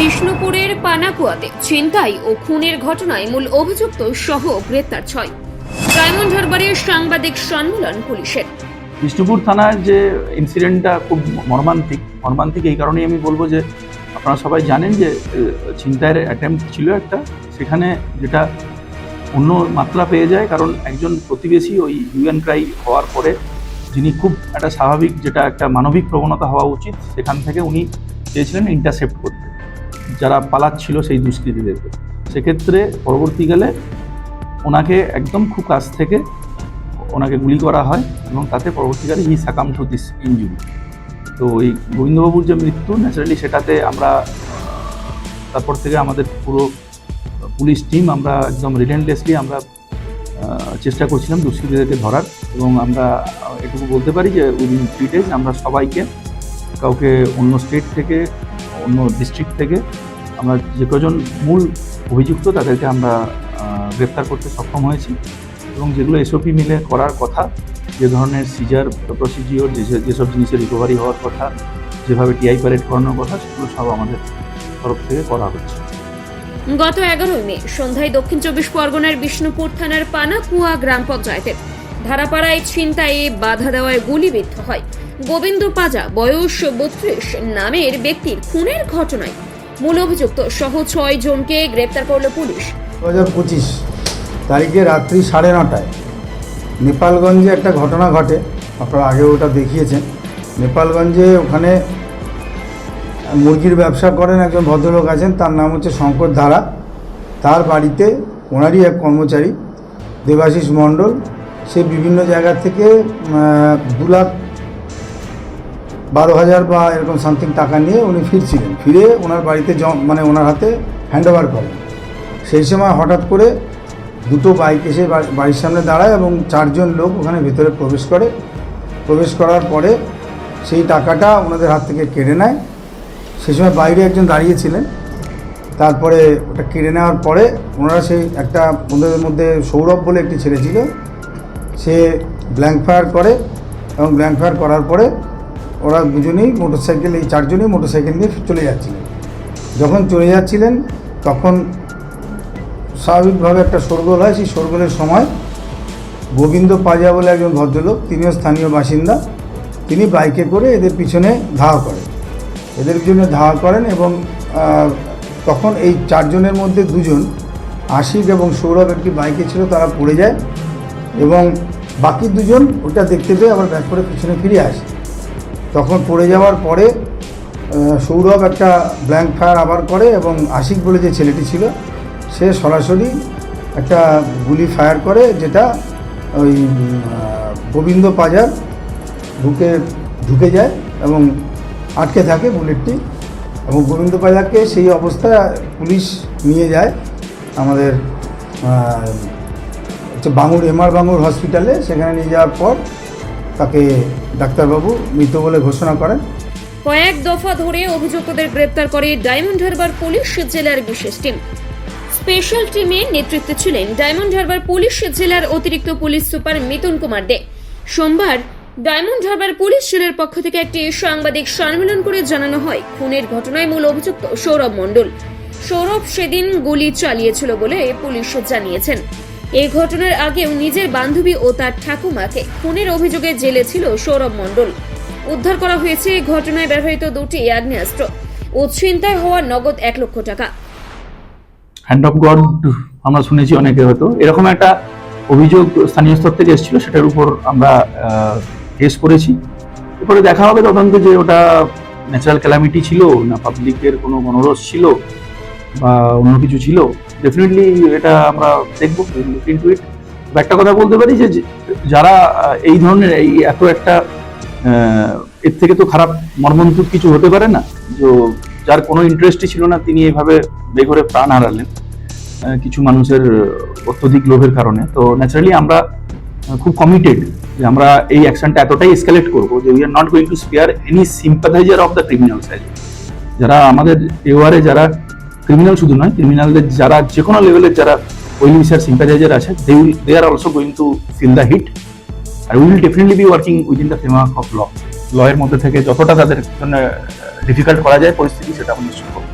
বিষ্ণুপুরের পানাকুয়াতে ছিনতাই ও খুনের ঘটনায় মূল অভিযুক্ত সহ গ্রেপ্তার ছয়। ডায়মন্ড হারবারের সাংবাদিক সম্মেলন পুলিশের। বিষ্ণুপুর থানার যে ইনসিডেন্টটা খুব মর্মান্তিক মর্মান্তিক এই কারণেই আমি বলব যে আপনারা সবাই জানেন যে ছিনতাইয়ের অ্যাটেম্প্ট ছিল একটা। সেখানে যেটা অন্য মাত্রা পেয়ে যায়, কারণ একজন প্রতিবেশী ওই ইউএন ক্রাই হওয়ার পরে যিনি খুব একটা স্বাভাবিক যেটা একটা মানবিক প্রবণতা হওয়া উচিত, সেখান থেকে উনি চেয়েছিলেন ইন্টারসেপ্ট করতে। যারা পালাচ্ছিল সেই দুষ্কৃতীদেরকে। সেক্ষেত্রে পরবর্তীকালে ওনাকে একদম খুব কাছ থেকে ওনাকে গুলি করা হয় এবং তাতে পরবর্তীকালে he succumb to this injury তো এই গোবিন্দবাবুর যে মৃত্যু ন্যাচারালি সেটাতে আমরা, তারপর থেকে আমাদের পুরো পুলিশ টিম আমরা একদম রিলেন্টলেসলি আমরা চেষ্টা করছিলাম দুষ্কৃতীদেরকে ধরার এবং আমরা, এটুকু বলতে পারি যে উইদিন থ্রি ডেজ আমরা সবাইকে কাউকে অন্য স্টেট থেকে, অন্য ডিস্ট্রিক্ট থেকে আমরা যে কজন মূল অভিযুক্ত তাদেরকে আমরা গ্রেপ্তার করতে সক্ষম হয়েছি এবং যেগুলো এসওপি মিলে করার কথা, যে ধরনের সিজার প্রসিজিওর যেসব জিনিসের রিকভারি হওয়ার কথা, যেভাবে টিআই প্যারেড করানোর কথা, সেগুলো সব আমাদের তরফ থেকে করা হচ্ছে। গত এগারোই মে সন্ধ্যায় দক্ষিণ চব্বিশ পরগনার বিষ্ণুপুর থানার পানাকুয়া গ্রাম পঞ্চায়েতের ধারাপাড়ায় ছিনতাইয়ে বাধা দেওয়ায় গুলিবিদ্ধ হয়। গোবিন্দ পাজা, বয়স বত্রিশ, নামের ব্যক্তির খুনের ঘটনায় মূল অভিযুক্ত সহ ছয় জনকে গ্রেপ্তার করল পুলিশ। দু হাজার পঁচিশ তারিখে রাত্রি সাড়ে নটায় নেপালগঞ্জে একটা ঘটনা ঘটে, আপনারা আগে ওটা দেখিয়েছেন। নেপালগঞ্জে ওখানে মুরগির ব্যবসা করেন একজন ভদ্রলোক আছেন, তার নাম হচ্ছে শঙ্কর ধারা তার বাড়িতে ওনারই এক কর্মচারী, দেবাশিস মণ্ডল। সে বিভিন্ন জায়গা থেকে দু লাখ বারো হাজার বা এরকম সামথিং টাকা নিয়ে উনি ফিরছিলেন। ফিরে ওনার বাড়িতে মানে ওনার হাতে হ্যান্ড ওভার করেন সেই সময় হঠাৎ করে দুটো বাইক এসে বাড়ির সামনে দাঁড়ায় এবং চারজন লোক ওখানে ভেতরে প্রবেশ করে। প্রবেশ করার পরে সেই টাকাটা ওনাদের হাত থেকে কেড়ে নেয়। সেই সময় বাইরে একজন দাঁড়িয়েছিলেন। তারপরে ওটা কেড়ে নেওয়ার পরে ওনারা সেই একটা ওদের মধ্যে সৌরভ বলে একটি ছেলে ছিল, সে ব্ল্যাঙ্ক ফায়ার করে এবং ব্ল্যাঙ্ক ফায়ার করার পরে ওরা দুজনেই মোটরসাইকেল, এই চারজনই মোটরসাইকেল নিয়ে চলে যাচ্ছিলেন। যখন চলে যাচ্ছিলেন, তখন স্বাভাবিকভাবে একটা শোরগোল হয়। সেই শোরগোলের সময় গোবিন্দ পাজা বলে একজন ভদ্রলোক, তিনিও স্থানীয় বাসিন্দা, তিনি বাইকে করে এদের পিছনে ধাওয়া করেন। এদের পিছনে ধাওয়া করেন এবং তখন এই চারজনের মধ্যে দুজন, আশিক এবং সৌরভ একটি বাইকে ছিল, তারা পড়ে যায় এবং বাকি দুজন ওটা দেখতে পেয়ে আবার ব্যাক করে পিছনে ফিরে আসে। তখন পড়ে যাওয়ার পরে সৌরভ একটা ব্ল্যাঙ্ক ফায়ার আবার করে এবং আশিক বলে যে ছেলেটি ছিল, সে সরাসরি একটা গুলি ফায়ার করে যেটা ওই গোবিন্দ পাজার ঢুকে ঢুকে যায় এবং আটকে থাকে বুলেটটি এবং গোবিন্দ পাজারকে সেই অবস্থায় পুলিশ নিয়ে যায় আমাদের হচ্ছে বাঙুর এমআর বাঙুর হসপিটালে সেখানে নিয়ে যাওয়ার পর তাকে ডাক্তারবাবু মৃত বলে ঘোষণা করেন। কয়েক দফা ধরে অভিযুক্তদের গ্রেপ্তার করে ডায়মন্ড হারবার পুলিশ জেলার বিশেষ টিম। স্পেশাল টিমের নেতৃত্বে ছিলেন ডায়মন্ড হারবার পুলিশ জেলার অতিরিক্ত পুলিশ সুপার মিথুন কুমার দে। সোমবার ডায়মন্ড হারবার পুলিশ জেলার পক্ষ থেকে একটি সাংবাদিক সম্মেলন করে জানানো হয় খুনের ঘটনায় মূল অভিযুক্ত সৌরভ মণ্ডল। সৌরভ সেদিন গুলি চালিয়েছিল বলে পুলিশ জানিয়েছেন। এই ঘটনার আগেও নিজের বান্ধবী ও তার ঠাকুমাকে খুনের অভিযোগে জেলে ছিল সৌরভ মণ্ডল। উদ্ধার করা হয়েছে এই ঘটনায় ব্যবহৃত দুটি আগ্নেয়াস্ত্র ও ছিনতাই হওয়া নগদ এক লক্ষ টাকা। হ্যান্ড অফ গড আমরা শুনেছি অনেকে হয়তো। এরকম একটা অভিযোগ স্থানীয় স্তর থেকে এসেছিল, সেটার উপর আমরা কেস করেছি। এরপরে দেখা হবে তদন্তে যে ওটা ন্যাচারাল ক্যালামিটি ছিল না পাবলিকের কোনো গণরোষ ছিল বা অন্য কিছু ছিল। ডেফিনেটলি এটা আমরা দেখব একটা কথা বলতে পারি যে যারা এই ধরনের এই এত একটা এর থেকে তো খারাপ মর্মন্তুদ কিছু হতে পারে না। যে যার কোনো ইন্টারেস্টই ছিল না, তিনি এইভাবে বেঘরে প্রাণ হারালেন কিছু মানুষের অত্যধিক লোভের কারণে। তো ন্যাচারালি আমরা খুব কমিটেড যে আমরা এই অ্যাকশনটা এতটাই এসকালেট করব যে we are not going to spare any sympathiser of the criminal criminals যারা আমাদের এওয়ারে যারা ক্রিমিনাল শুধু নয় ক্রিমিনালদের যারা যে কোনো লেভেলের যারা ওয়েল বিষয়ের সিম্পাথাইজার আছে they will they are also going to feel the heat R will definitely be working within the framework of law law এর মধ্যে থেকে যতটা তাদের জন্য ডিফিকাল্ট করা যায় পরিস্থিতি, সেটা আমরা নিশ্চয় করব।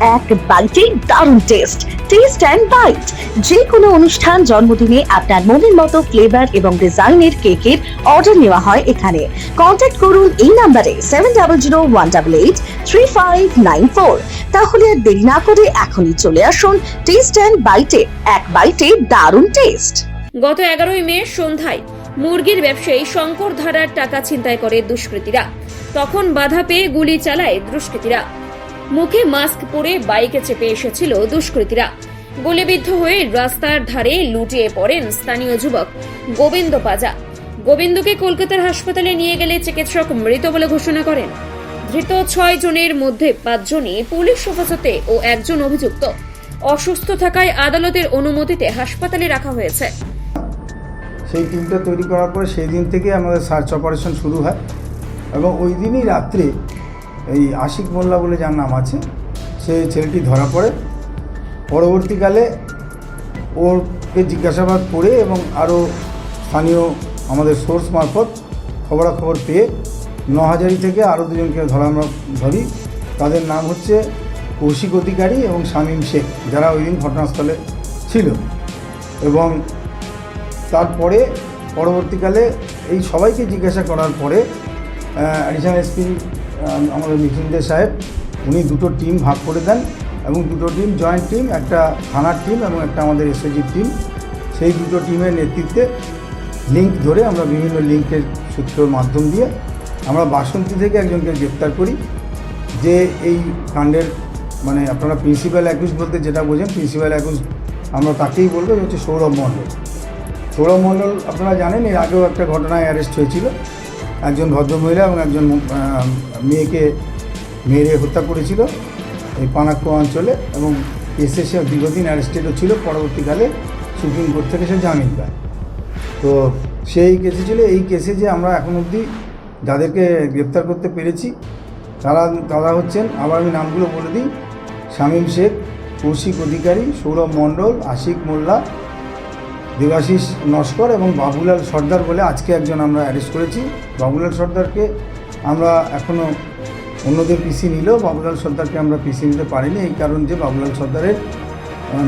এক বাইটে দারুণ টেস্ট টেস্ট অ্যান্ড বাইট যে কোনো অনুষ্ঠান, জন্মদিনে আপনার মনের মতো ফ্লেভার এবং ডিজাইনের কেকের অর্ডার নেওয়া হয় এখানে। কন্ট্যাক্ট করুন এই নাম্বারে seven double zero one double eight three five nine four তাহলে আর দেরি না করে এখনই চলে আসুন টেস্ট অ্যান্ড বাইটে এক বাইটে দারুণ টেস্ট গত এগারোই মে সন্ধ্যায় মুরগির ব্যবসায়ী শঙ্কর ধারার টাকা ছিনতাই করে দুষ্কৃতীরা। তখন বাধা পেয়ে গুলি চালায় দুষ্কৃতীরা। মুখে মাস্ক পরে বাইকে চেপে এসেছিল দুষ্কৃতীরা। গুলিবিদ্ধ হয়ে রাস্তার ধারে লুটিয়ে পড়েন স্থানীয় যুবক গোবিন্দ পাজা। গোবিন্দকে কলকাতার হাসপাতালে নিয়ে গেলে চিকিৎসক মৃত বলে ঘোষণা করেন। ধৃত ছয় জনের মধ্যে পাঁচজনই পুলিশ হেফাজতে ও একজন অভিযুক্ত। অসুস্থ থাকায় আদালতের অনুমতিতে হাসপাতালে রাখা হয়েছে। সেই টিমটা তৈরি করার পরে সেই দিন থেকে আমাদের সার্চ অপারেশন শুরু হয়। এবং ওই দিনই রাত্রে এই আশিক মোল্লা বলে যার নাম আছে, সে ছেলেটি ধরা পড়ে। পরবর্তীকালে ওরকে জিজ্ঞাসাবাদ করে এবং আরও স্থানীয় আমাদের সোর্স মারফত খবরাখবর পেয়ে নহাজারি থেকে আরও দুজনকে ধরা আমরা ধরি। তাদের নাম হচ্ছে কৌশিক অধিকারী এবং শামীম শেখ, যারা ওই দিন ঘটনাস্থলে ছিল। এবং তারপরে পরবর্তীকালে এই সবাইকে জিজ্ঞাসা করার পরে অ্যাডিশনাল এসপি আমাদের মিঠুন সাহেব, উনি দুটো টিম ভাগ করে দেন এবং দুটো টিম জয়েন্ট টিম একটা থানার টিম এবং একটা আমাদের এসএজির টিম সেই দুটো টিমের নেতৃত্বে লিঙ্ক ধরে আমরা বিভিন্ন লিঙ্কের সূত্রের মাধ্যম দিয়ে আমরা বাসন্তী থেকে একজনকে গ্রেপ্তার করি, যে এই কাণ্ডের মানে আপনারা প্রিন্সিপাল অ্যাকুজ বলতে যেটা বোঝেন প্রিন্সিপাল অ্যাকুজ আমরা তাকেই বলব, যে হচ্ছে সৌরভ মণ্ডল। সৌরভ মণ্ডল আপনারা জানেন, এর আগেও একটা ঘটনায় অ্যারেস্ট হয়েছিল। একজন ভদ্রমহিলা এবং একজন মেয়েকে মেরে হত্যা করেছিল এই পানাক্কো অঞ্চলে এবং কেসে সে দীর্ঘদিন অ্যারেস্টেডও ছিল। পরবর্তীকালে সুপ্রিম কোর্ট থেকে সে জামিন পায়। তো সেই কেসে ছিল। এই কেসে যে আমরা এখন অবধি যাদেরকে গ্রেপ্তার করতে পেরেছি, তারা তারা হচ্ছেন, আবার আমি নামগুলো বলে দিই, শামীম শেখ, কৌশিক অধিকারী, সৌরভ মণ্ডল, আশিক মোল্লা দেবাশিস নস্কর এবং বাবুলাল সর্দার বলে আজকে একজন আমরা অ্যারেস্ট করেছি। বাবুলাল সর্দারকে আমরা এখনও অন্যদের পিসি নিলেও বাবুলাল সর্দারকে আমরা পিসি নিতে পারিনি এই কারণ যে বাবুলাল সর্দারের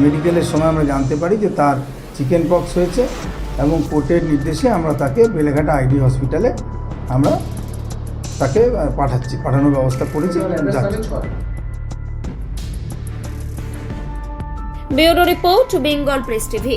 মেডিকেলের সময় আমরা জানতে পারি যে তার চিকেন পক্স হয়েছে এবং কোর্টের নির্দেশে আমরা তাকে বেলেঘাটা আইডি হসপিটালে আমরা তাকে পাঠাচ্ছি পাঠানোর ব্যবস্থা করেছি। যাচ্ছে। Bureau report Bengal press TV.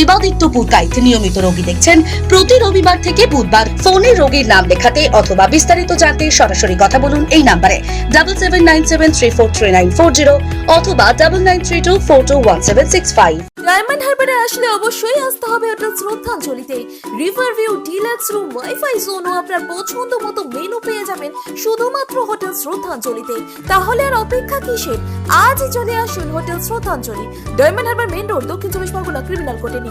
Debaditya Purkait নিয়মিত রোগী দেখছেন। প্রতি রবিবার থেকে বুধবার ফোনে রোগীর নাম লেখাতে অথবা বিস্তারিত জানতে সরাসরি কথা বলুন এই নাম্বারে। Double seven nine seven three four three nine four zero অথবা double nine three two four two one seven six five diamond হারবারে আসলে অবশ্যই আসতে হবে hotel শ্রদ্ধাঞ্জলিতে। River view deluxe room wifi zone ও আপনার পছন্দ মতো মেনু পেয়ে যাবেন শুধুমাত্র হোটেল শ্রদ্ধাঞ্জলিতে। তাহলে আর অপেক্ষা কিসের? আজই চলে আসুন হোটেল শ্রদ্ধাঞ্জলি। ডায়মন্ড হারবার মেন রোড দক্ষিণ চব্বিশ পরগনা ক্রিমিনাল কোর্টের নিচে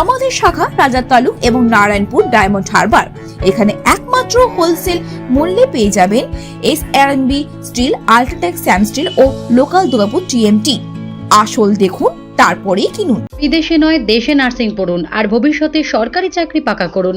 আমাদের শাখা রাজার তালুক এবং নারায়ণপুর ডায়মন্ড হারবার। এখানে একমাত্র হোলসেল মূল্যে পেয়ে যাবেন S B Steel, UltraTech, Sam Steel ও লোকাল দুর্গাপুর টিএমটি আসল দেখুন, তারপরেই কিনুন। বিদেশে নয়, দেশে নার্সিং পড়ুন আর ভবিষ্যতে সরকারি চাকরি পাকা করুন।